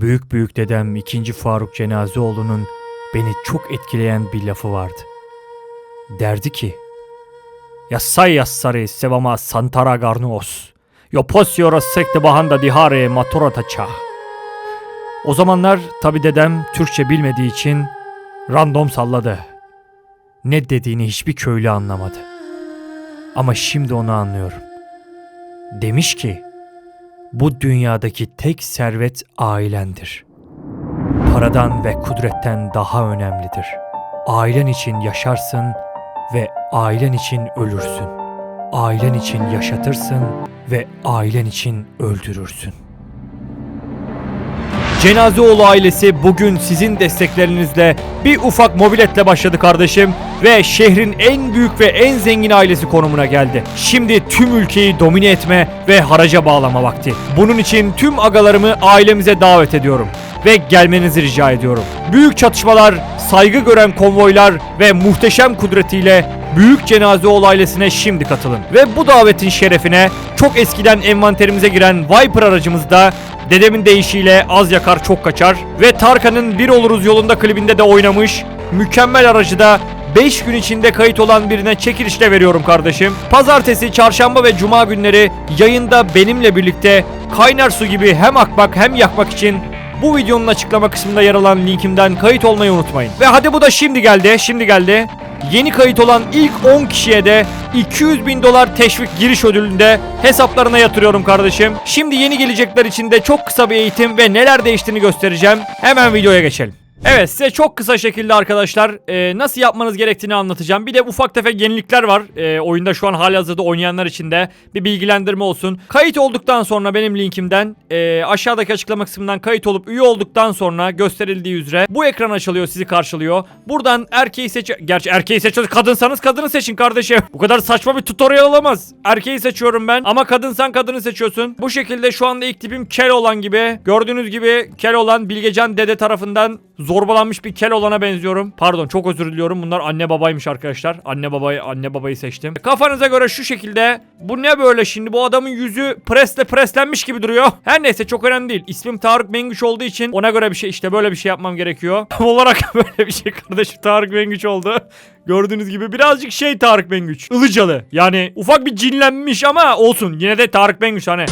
Büyük büyük dedem 2. Faruk Cenazeoğlu'nun beni çok etkileyen bir lafı vardı. Derdi ki, Yassay yassari sevama santara garnuos. Yoposio sekte bahanda dihare maturata ça. O zamanlar tabi dedem Türkçe bilmediği için random salladı. Ne dediğini hiçbir köylü anlamadı. Ama şimdi onu anlıyorum. Demiş ki, bu dünyadaki tek servet ailendir. Paradan ve kudretten daha önemlidir. Ailen için yaşarsın ve ailen için ölürsün. Ailen için yaşatırsın ve ailen için öldürürsün. Cenazeoğlu ailesi bugün sizin desteklerinizle bir ufak mobiletle başladı kardeşim ve şehrin en büyük ve en zengin ailesi konumuna geldi. Şimdi tüm ülkeyi domine etme ve haraca bağlama vakti. Bunun için tüm agalarımı ailemize davet ediyorum ve gelmenizi rica ediyorum. Büyük çatışmalar, saygı gören konvoylar ve muhteşem kudretiyle Büyük Cenazeoğlu ailesine şimdi katılın. Ve bu davetin şerefine çok eskiden envanterimize giren Viper aracımızda Dedemin deyişiyle az yakar çok kaçar ve Tarkan'ın Bir Oluruz yolunda klibinde de oynamış mükemmel aracı da 5 gün içinde kayıt olan birine çekilişle veriyorum kardeşim. Pazartesi, çarşamba ve cuma günleri yayında benimle birlikte kaynar su gibi hem akmak hem yakmak için bu videonun açıklama kısmında yer alan linkimden kayıt olmayı unutmayın. Ve hadi bu da şimdi geldi, şimdi geldi. Yeni kayıt olan ilk 10 kişiye de 200 bin dolar teşvik giriş ödülünde hesaplarına yatırıyorum kardeşim. Şimdi yeni gelecekler için de çok kısa bir eğitim ve neler değiştiğini göstereceğim. Hemen videoya geçelim. Evet size çok kısa şekilde arkadaşlar e, nasıl yapmanız gerektiğini anlatacağım. Bir de ufak tefek yenilikler var. E, oyunda şu an halihazırda oynayanlar için de bir bilgilendirme olsun. Kayıt olduktan sonra benim linkimden e, aşağıdaki açıklama kısmından kayıt olup üye olduktan sonra gösterildiği üzere bu ekran açılıyor sizi karşılıyor. Buradan erkeği seç... Gerçi erkeği seçiyoruz. Kadınsanız kadını seçin kardeşim. Bu kadar saçma bir tutorial olamaz. Erkeği seçiyorum ben ama kadınsan kadını seçiyorsun. Bu şekilde şu anda ilk tipim kel olan gibi. Gördüğünüz gibi kel olan Bilgecan dede tarafından zorbalanmış bir kel olana benziyorum. Pardon çok özür diliyorum. Bunlar anne babaymış arkadaşlar. Anne babayı anne babayı seçtim. Kafanıza göre şu şekilde. Bu ne böyle şimdi? Bu adamın yüzü presle preslenmiş gibi duruyor. Her neyse çok önemli değil. İsmim Tarık Mengüç olduğu için ona göre bir şey işte böyle bir şey yapmam gerekiyor. Tam olarak böyle bir şey kardeşim Tarık Mengüç oldu. Gördüğünüz gibi birazcık şey Tarık Mengüç. Ilıcalı. Yani ufak bir cinlenmiş ama olsun. Yine de Tarık Mengüç hani.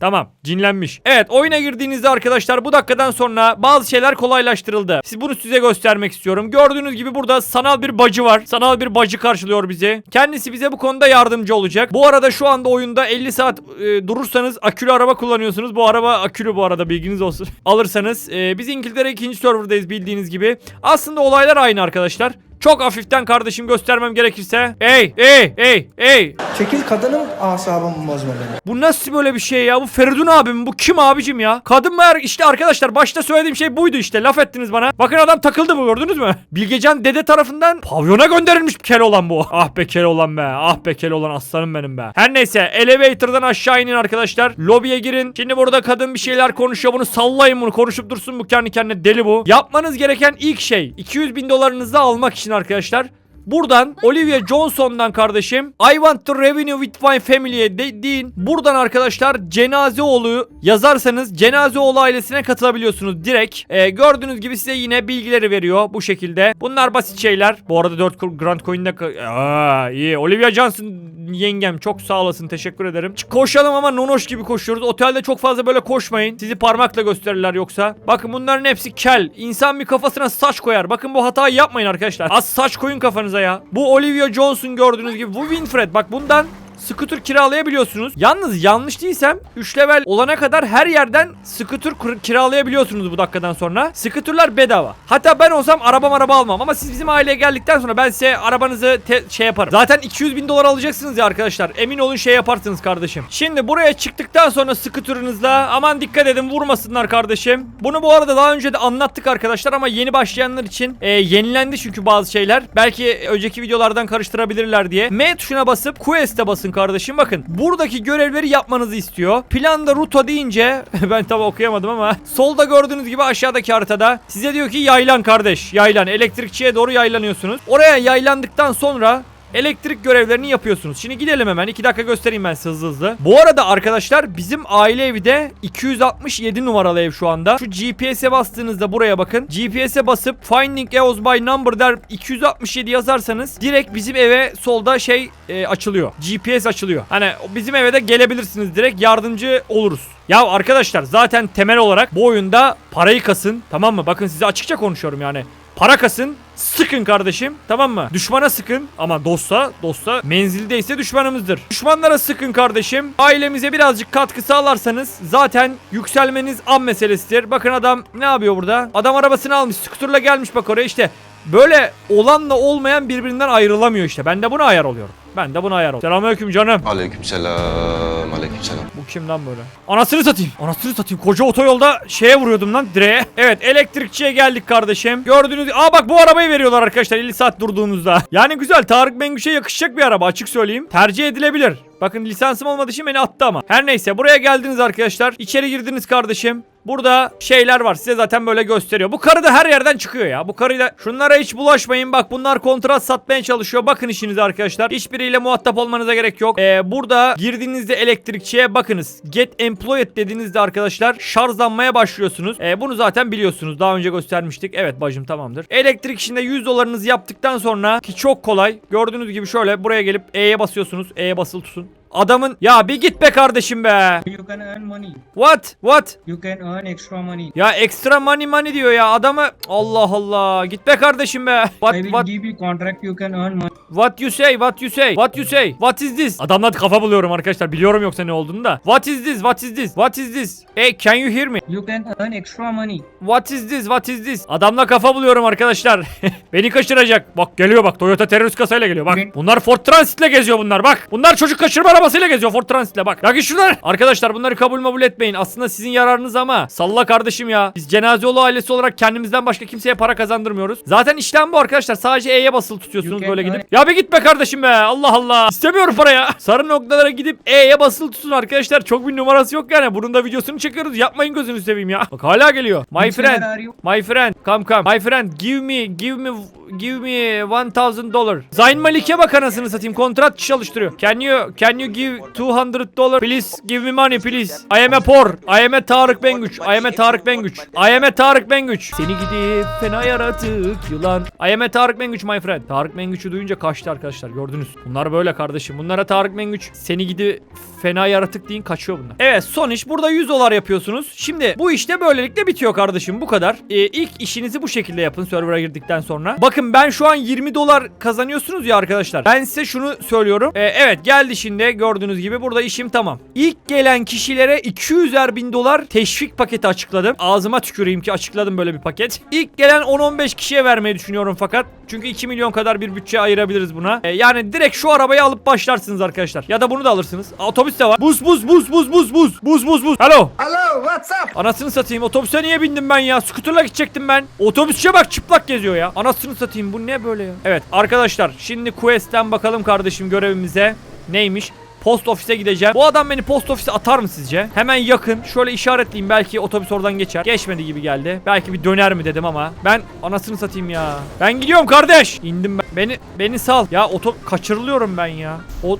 Tamam cinlenmiş. Evet oyuna girdiğinizde arkadaşlar bu dakikadan sonra bazı şeyler kolaylaştırıldı. Siz bunu size göstermek istiyorum. Gördüğünüz gibi burada sanal bir bacı var. Sanal bir bacı karşılıyor bizi. Kendisi bize bu konuda yardımcı olacak. Bu arada şu anda oyunda 50 saat e, durursanız akülü araba kullanıyorsunuz. Bu araba akülü bu arada bilginiz olsun. Alırsanız. E, biz İngiltere ikinci serverdayız bildiğiniz gibi. Aslında olaylar aynı arkadaşlar. Çok hafiften kardeşim göstermem gerekirse. Ey ey ey ey. Çekil kadının asabımı bozma beni. Bu nasıl böyle bir şey ya? Bu Feridun abim bu kim abicim ya? Kadın mı er- işte arkadaşlar başta söylediğim şey buydu işte laf ettiniz bana. Bakın adam takıldı mı gördünüz mü? Bilgecan dede tarafından pavyona gönderilmiş bir kere olan bu. Ah be kere olan be. Ah be kere olan aslanım benim be. Her neyse elevator'dan aşağı inin arkadaşlar. Lobiye girin. Şimdi burada kadın bir şeyler konuşuyor. Bunu sallayın bunu. Konuşup dursun bu kendi kendine deli bu. Yapmanız gereken ilk şey 200 bin dolarınızı almak için arkadaşlar. Buradan Olivia Johnson'dan kardeşim I want to revenue with my family'e de deyin. Buradan arkadaşlar Cenazeoğlu yazarsanız Cenazeoğlu ailesine katılabiliyorsunuz direkt. Ee, gördüğünüz gibi size yine bilgileri veriyor bu şekilde. Bunlar basit şeyler. Bu arada 4 Grand Coin'de Aa, iyi. Olivia Johnson yengem çok sağ olasın teşekkür ederim. Koşalım ama nonoş gibi koşuyoruz. Otelde çok fazla böyle koşmayın. Sizi parmakla gösterirler yoksa. Bakın bunların hepsi kel. İnsan bir kafasına saç koyar. Bakın bu hatayı yapmayın arkadaşlar. Az saç koyun kafanıza ya. Bu Olivia Johnson gördüğünüz gibi. Bu Winfred. Bak bundan Scooter kiralayabiliyorsunuz. Yalnız yanlış değilsem 3 level olana kadar her yerden scooter kiralayabiliyorsunuz bu dakikadan sonra. Scooterlar bedava. Hatta ben olsam arabam araba almam ama siz bizim aileye geldikten sonra ben size arabanızı şey yaparım. Zaten 200 bin dolar alacaksınız ya arkadaşlar. Emin olun şey yaparsınız kardeşim. Şimdi buraya çıktıktan sonra scooter'ınızla aman dikkat edin vurmasınlar kardeşim. Bunu bu arada daha önce de anlattık arkadaşlar ama yeni başlayanlar için e, yenilendi çünkü bazı şeyler. Belki önceki videolardan karıştırabilirler diye. M tuşuna basıp Quest'e basın kardeşim. Bakın buradaki görevleri yapmanızı istiyor. Planda ruta deyince ben tabi okuyamadım ama solda gördüğünüz gibi aşağıdaki haritada size diyor ki yaylan kardeş. Yaylan elektrikçiye doğru yaylanıyorsunuz. Oraya yaylandıktan sonra elektrik görevlerini yapıyorsunuz. Şimdi gidelim hemen 2 dakika göstereyim ben size hızlı hızlı. Bu arada arkadaşlar bizim aile evi de 267 numaralı ev şu anda. Şu GPS'e bastığınızda buraya bakın. GPS'e basıp Finding House by Number der 267 yazarsanız direkt bizim eve solda şey e, açılıyor. GPS açılıyor. Hani bizim eve de gelebilirsiniz direkt yardımcı oluruz. Ya arkadaşlar zaten temel olarak bu oyunda parayı kasın tamam mı? Bakın size açıkça konuşuyorum yani. Para kasın, sıkın kardeşim tamam mı? Düşmana sıkın ama dosta, dosta menzildeyse düşmanımızdır. Düşmanlara sıkın kardeşim. Ailemize birazcık katkı sağlarsanız zaten yükselmeniz an meselesidir. Bakın adam ne yapıyor burada? Adam arabasını almış, skuterla gelmiş bak oraya işte. Böyle olanla olmayan birbirinden ayrılamıyor işte. Ben de buna ayar oluyorum. Ben de buna ayar oluyorum. Selamünaleyküm canım. Aleykümselam, aleykümselam. Bu kim lan böyle? Anasını satayım. Anasını satayım. Koca otoyolda şeye vuruyordum lan direğe. Evet elektrikçiye geldik kardeşim. Gördüğünüz Aa bak bu arabayı veriyorlar arkadaşlar 50 saat durduğunuzda. Yani güzel Tarık Mengüş'e yakışacak bir araba açık söyleyeyim. Tercih edilebilir. Bakın lisansım olmadığı için beni attı ama. Her neyse buraya geldiniz arkadaşlar. İçeri girdiniz kardeşim. Burada şeyler var size zaten böyle gösteriyor. Bu karı da her yerden çıkıyor ya. Bu karıyla şunlara hiç bulaşmayın. Bak bunlar kontrat satmaya çalışıyor. Bakın işinize arkadaşlar. Hiçbiriyle muhatap olmanıza gerek yok. Ee, burada girdiğinizde elektrikçiye bakınız. Get employed dediğinizde arkadaşlar şarjlanmaya başlıyorsunuz. Ee, bunu zaten biliyorsunuz. Daha önce göstermiştik. Evet bacım tamamdır. Elektrik işinde 100 dolarınızı yaptıktan sonra ki çok kolay. Gördüğünüz gibi şöyle buraya gelip E'ye basıyorsunuz. E'ye basılı tutun. Adamın ya bir git be kardeşim be. You can earn money. What? What? You can earn extra money. Ya extra money money diyor ya adamı. Allah Allah. Git be kardeşim be. What I will what? give you contract. You can earn money. what you say what you say what you say? What is this? Adamla kafa buluyorum arkadaşlar. Biliyorum yoksa ne olduğunu da. What is this? What is this? What is this? Hey can you hear me? You can earn extra money. what is this? What is this? Adamla kafa buluyorum arkadaşlar. Beni kaçıracak. Bak geliyor bak Toyota terörist kasayla geliyor. Bak bunlar Ford Transit'le geziyor bunlar. Bak bunlar çocuk kaçırma arabasıyla geziyor Ford Transit'le bak. Git şunlar arkadaşlar bunları kabul mabul etmeyin. Aslında sizin yararınız ama. Salla kardeşim ya. Biz Cenazeoğlu ailesi olarak kendimizden başka kimseye para kazandırmıyoruz. Zaten işlem bu arkadaşlar. Sadece E'ye basılı tutuyorsunuz böyle gidip. ya bir gitme kardeşim be. Allah Allah. İstemiyorum paraya. Sarı noktalara gidip E'ye basılı tutun arkadaşlar. Çok bir numarası yok yani. Bunun da videosunu çekiyoruz. Yapmayın gözünü seveyim ya. Bak hala geliyor. My friend? My friend, come come. My friend, give me, give me, give me 1000 dollar. Zayn Malik'e bak anasını satayım. Kontrat çalıştırıyor. Can you, can you give 200 dollar? Please give me money please. I am a poor. I am a Tarık Bengüç. I am a Tarık Bengüç. I am a Tarık Bengüç. Seni gidip fena yaratık yılan. I am a Tarık Mengüç my friend. Tarık Mengüç'ü duyunca kaçtı arkadaşlar gördünüz. Bunlar böyle kardeşim. Bunlara Tarık Mengüç seni gidi fena yaratık deyin kaçıyor bunlar. Evet son iş burada 100 dolar yapıyorsunuz. Şimdi bu işte böylelikle bitiyor kardeşim bu kadar. Ee, ilk işinizi bu şekilde yapın server'a girdikten sonra. Bakın ben şu an 20 dolar kazanıyorsunuz ya arkadaşlar. Ben size şunu söylüyorum. Ee, evet geldi şimdi gördüğünüz gibi burada işim tamam. İlk gelen kişilere 200'er bin dolar teşvik paketi açıkladım. Ağzıma tüküreyim ki açıkladım böyle bir paket. İlk gelen 10-15 kişiye vermeyi düşünüyorum fakat. Çünkü 2 milyon kadar bir bütçe ayırabiliriz buna. Ee, yani direkt şu arabayı alıp başlarsınız arkadaşlar. Ya da bunu da alırsınız. Otobüs de var. Buz buz buz buz buz buz. Buz buz buz. Alo. Hello, what's up? Anasını satayım otobüse niye bindim ben ya? Skuterla gidecektim ben. Otobüsçe bak çıplak geziyor ya. Anasını satayım bu ne böyle ya? Evet arkadaşlar şimdi Quest'ten bakalım kardeşim görevimize. Neymiş? Post ofise gideceğim. Bu adam beni post ofise atar mı sizce? Hemen yakın. Şöyle işaretleyeyim. Belki otobüs oradan geçer. Geçmedi gibi geldi. Belki bir döner mi dedim ama. Ben anasını satayım ya. Ben gidiyorum kardeş. İndim ben. Beni beni sal. Ya oto kaçırılıyorum ben ya. O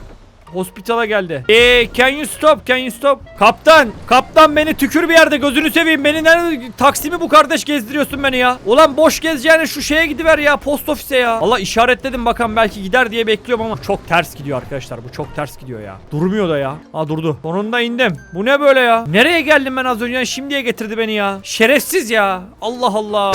Hospitala geldi. Eee can you stop? Can you stop? Kaptan, kaptan beni tükür bir yerde gözünü seveyim. Beni nerede Taksimi bu kardeş gezdiriyorsun beni ya. Ulan boş gezeceğine şu şeye gidiver ya post ofise ya. Allah işaretledim bakalım belki gider diye bekliyorum ama çok ters gidiyor arkadaşlar. Bu çok ters gidiyor ya. Durmuyor da ya. Ha durdu. Sonunda indim. Bu ne böyle ya? Nereye geldim ben az önce? Şimdiye getirdi beni ya. Şerefsiz ya. Allah Allah.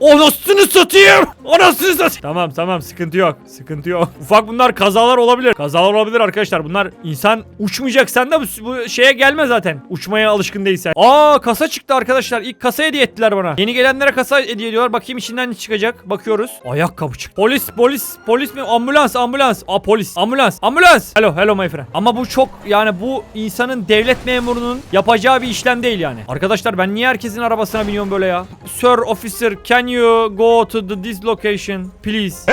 Anasını satayım. Anasını satayım. Tamam tamam sıkıntı yok. Sıkıntı yok. Ufak bunlar kazalar olabilir. Kazalar olabilir arkadaşlar. Bunlar insan uçmayacaksan da bu, bu şeye gelme zaten. Uçmaya alışkın değilsen. Aa kasa çıktı arkadaşlar. İlk kasa hediye ettiler bana. Yeni gelenlere kasa hediye ediyorlar. Bakayım içinden ne çıkacak. Bakıyoruz. Ayakkabı çıktı. Polis polis polis mi? Ambulans ambulans. Aa polis. Ambulans. Ambulans. Hello hello my friend. Ama bu çok yani bu insanın devlet memurunun yapacağı bir işlem değil yani. Arkadaşlar ben niye herkesin arabasına biniyorum böyle ya? Sir officer can you go to the this location please?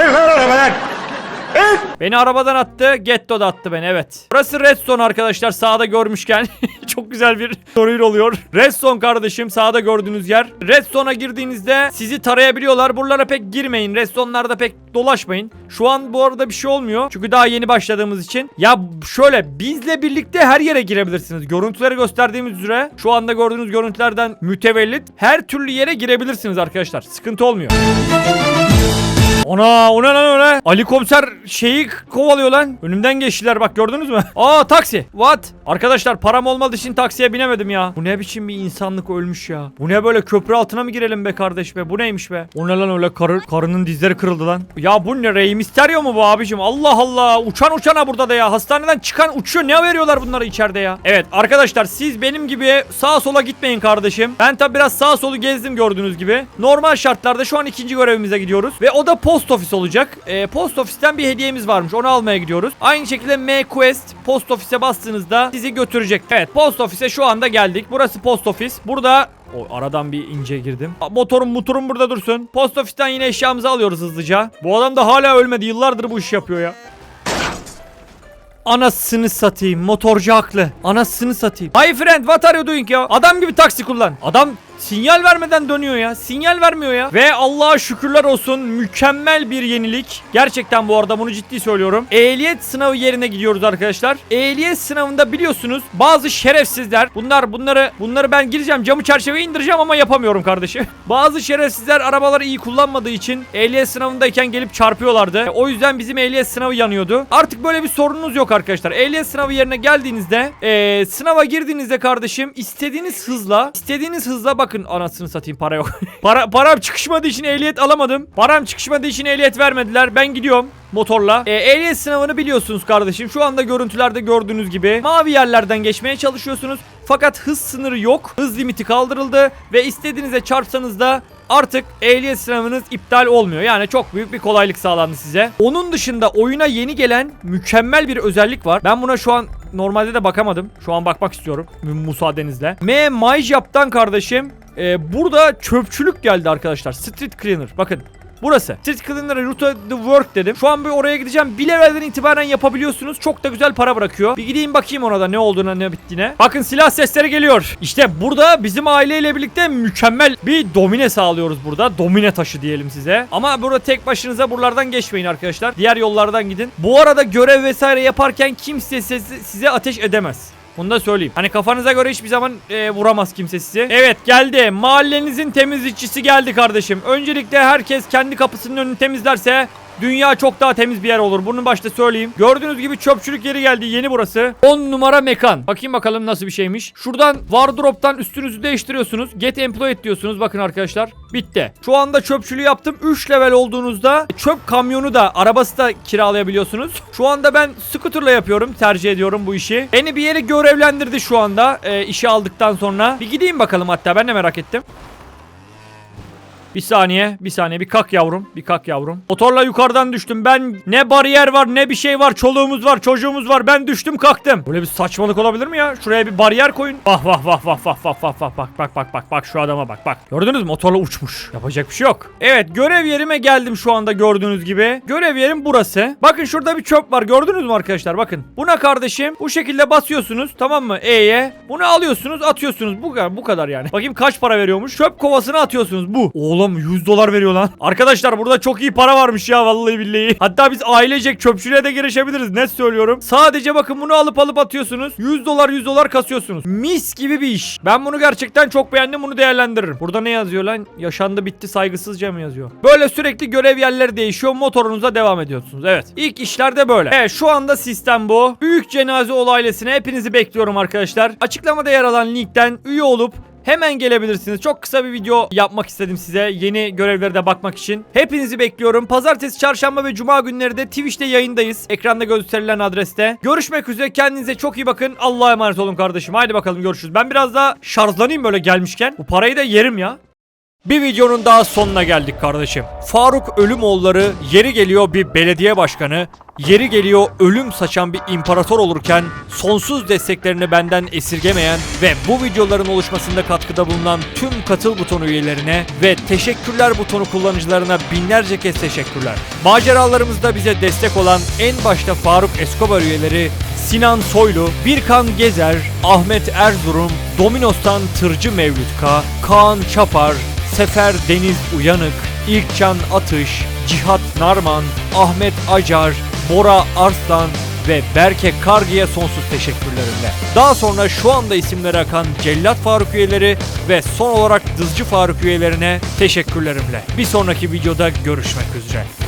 Beni arabadan attı. Getto da attı beni evet. Burası Redstone arkadaşlar sağda görmüşken. Çok güzel bir soruyla oluyor. Redstone kardeşim sağda gördüğünüz yer. Redstone'a girdiğinizde sizi tarayabiliyorlar. Buralara pek girmeyin. Redstone'larda pek dolaşmayın. Şu an bu arada bir şey olmuyor. Çünkü daha yeni başladığımız için. Ya şöyle bizle birlikte her yere girebilirsiniz. Görüntüleri gösterdiğimiz üzere şu anda gördüğünüz görüntülerden mütevellit her türlü yere girebilirsiniz arkadaşlar. Sıkıntı olmuyor. Ona o ne lan öyle? Ali komiser şeyi kovalıyor lan. Önümden geçtiler bak gördünüz mü? Aa taksi. What? Arkadaşlar param olmadığı için taksiye binemedim ya. Bu ne biçim bir insanlık ölmüş ya. Bu ne böyle köprü altına mı girelim be kardeş be? Bu neymiş be? O ne lan öyle karı, karının dizleri kırıldı lan. Ya bu ne Rey Mysterio mu bu abicim? Allah Allah. Uçan uçana burada da ya. Hastaneden çıkan uçuyor. Ne veriyorlar bunlara içeride ya? Evet arkadaşlar siz benim gibi sağa sola gitmeyin kardeşim. Ben tabi biraz sağa solu gezdim gördüğünüz gibi. Normal şartlarda şu an ikinci görevimize gidiyoruz. Ve o da post ofis olacak. Ee, post ofisten bir hediyemiz varmış. Onu almaya gidiyoruz. Aynı şekilde M Quest post ofise bastığınızda sizi götürecek. Evet post ofise şu anda geldik. Burası post ofis. Burada o aradan bir ince girdim. Motorum motorum burada dursun. Post ofisten yine eşyamızı alıyoruz hızlıca. Bu adam da hala ölmedi. Yıllardır bu işi yapıyor ya. Anasını satayım. Motorcu haklı. Anasını satayım. My friend what are you doing ya? Adam gibi taksi kullan. Adam sinyal vermeden dönüyor ya. Sinyal vermiyor ya. Ve Allah'a şükürler olsun mükemmel bir yenilik. Gerçekten bu arada bunu ciddi söylüyorum. Ehliyet sınavı yerine gidiyoruz arkadaşlar. Ehliyet sınavında biliyorsunuz bazı şerefsizler bunlar bunları bunları ben gireceğim camı çerçeve indireceğim ama yapamıyorum kardeşim. bazı şerefsizler arabaları iyi kullanmadığı için ehliyet sınavındayken gelip çarpıyorlardı. E, O yüzden bizim ehliyet sınavı yanıyordu. Artık böyle bir sorununuz yok arkadaşlar. Ehliyet sınavı yerine geldiğinizde e, sınava girdiğinizde kardeşim istediğiniz hızla istediğiniz hızla bakın anasını satayım para yok. para param çıkışmadığı için ehliyet alamadım. Param çıkışmadığı için ehliyet vermediler. Ben gidiyorum motorla. E, ehliyet sınavını biliyorsunuz kardeşim. Şu anda görüntülerde gördüğünüz gibi mavi yerlerden geçmeye çalışıyorsunuz. Fakat hız sınırı yok. Hız limiti kaldırıldı ve istediğinize çarpsanız da artık ehliyet sınavınız iptal olmuyor. Yani çok büyük bir kolaylık sağlandı size. Onun dışında oyuna yeni gelen mükemmel bir özellik var. Ben buna şu an normalde de bakamadım. Şu an bakmak istiyorum mü- müsaadenizle. M MyJob'dan kardeşim e, burada çöpçülük geldi arkadaşlar. Street Cleaner. Bakın Burası. Street Cleaner'a Route the Work dedim. Şu an bir oraya gideceğim. Bir levelden itibaren yapabiliyorsunuz. Çok da güzel para bırakıyor. Bir gideyim bakayım ona da ne olduğuna ne bittiğine. Bakın silah sesleri geliyor. İşte burada bizim aileyle birlikte mükemmel bir domine sağlıyoruz burada. Domine taşı diyelim size. Ama burada tek başınıza buralardan geçmeyin arkadaşlar. Diğer yollardan gidin. Bu arada görev vesaire yaparken kimse size ateş edemez. Bunu da söyleyeyim. Hani kafanıza göre hiçbir zaman e, vuramaz kimse sizi. Evet geldi. Mahallenizin temizlikçisi geldi kardeşim. Öncelikle herkes kendi kapısının önünü temizlerse Dünya çok daha temiz bir yer olur. Bunu başta söyleyeyim. Gördüğünüz gibi çöpçülük yeri geldi. Yeni burası. 10 numara mekan. Bakayım bakalım nasıl bir şeymiş. Şuradan wardrobe'dan üstünüzü değiştiriyorsunuz. Get employed diyorsunuz. Bakın arkadaşlar. Bitti. Şu anda çöpçülüğü yaptım. 3 level olduğunuzda çöp kamyonu da arabası da kiralayabiliyorsunuz. Şu anda ben scooter'la yapıyorum. Tercih ediyorum bu işi. Beni bir yere görevlendirdi şu anda. E, işi aldıktan sonra. Bir gideyim bakalım hatta. Ben de merak ettim. Bir saniye, bir saniye. Bir kalk yavrum, bir kalk yavrum. Motorla yukarıdan düştüm. Ben ne bariyer var, ne bir şey var. Çoluğumuz var, çocuğumuz var. Ben düştüm, kalktım. Böyle bir saçmalık olabilir mi ya? Şuraya bir bariyer koyun. Vah vah vah vah vah vah vah vah bak bak bak bak bak şu adama bak bak. Gördünüz mü? Motorla uçmuş. Yapacak bir şey yok. Evet, görev yerime geldim şu anda gördüğünüz gibi. Görev yerim burası. Bakın şurada bir çöp var. Gördünüz mü arkadaşlar? Bakın. Buna kardeşim bu şekilde basıyorsunuz. Tamam mı? E'ye. Bunu alıyorsunuz, atıyorsunuz. Bu kadar, bu kadar yani. Bakayım kaç para veriyormuş. Çöp kovasına atıyorsunuz. Bu. Oğlum 100 dolar veriyor lan. Arkadaşlar burada çok iyi para varmış ya vallahi billahi. Hatta biz ailecek çöpçülüğe de girişebiliriz. Net söylüyorum. Sadece bakın bunu alıp alıp atıyorsunuz. 100 dolar 100 dolar kasıyorsunuz. Mis gibi bir iş. Ben bunu gerçekten çok beğendim. Bunu değerlendiririm. Burada ne yazıyor lan? Yaşandı bitti saygısızca mı yazıyor? Böyle sürekli görev yerleri değişiyor. Motorunuza devam ediyorsunuz. Evet. İlk işlerde böyle. Evet şu anda sistem bu. Büyük cenaze olaylasına hepinizi bekliyorum arkadaşlar. Açıklamada yer alan linkten üye olup Hemen gelebilirsiniz. Çok kısa bir video yapmak istedim size. Yeni görevlere de bakmak için. Hepinizi bekliyorum. Pazartesi, çarşamba ve cuma günleri de Twitch'te yayındayız. Ekranda gösterilen adreste. Görüşmek üzere. Kendinize çok iyi bakın. Allah'a emanet olun kardeşim. Haydi bakalım görüşürüz. Ben biraz daha şarjlanayım böyle gelmişken. Bu parayı da yerim ya. Bir videonun daha sonuna geldik kardeşim. Faruk Ölümoğulları yeri geliyor bir belediye başkanı, yeri geliyor ölüm saçan bir imparator olurken sonsuz desteklerini benden esirgemeyen ve bu videoların oluşmasında katkıda bulunan tüm katıl butonu üyelerine ve teşekkürler butonu kullanıcılarına binlerce kez teşekkürler. Maceralarımızda bize destek olan en başta Faruk Escobar üyeleri Sinan Soylu, Birkan Gezer, Ahmet Erzurum, Dominos'tan Tırcı Mevlüt K, Kaan Çapar, Sefer Deniz Uyanık, İlkcan Atış, Cihat Narman, Ahmet Acar, Bora Arslan ve Berke Kargi'ye sonsuz teşekkürlerimle. Daha sonra şu anda isimleri akan Cellat Faruk üyeleri ve son olarak Dızcı Faruk üyelerine teşekkürlerimle. Bir sonraki videoda görüşmek üzere.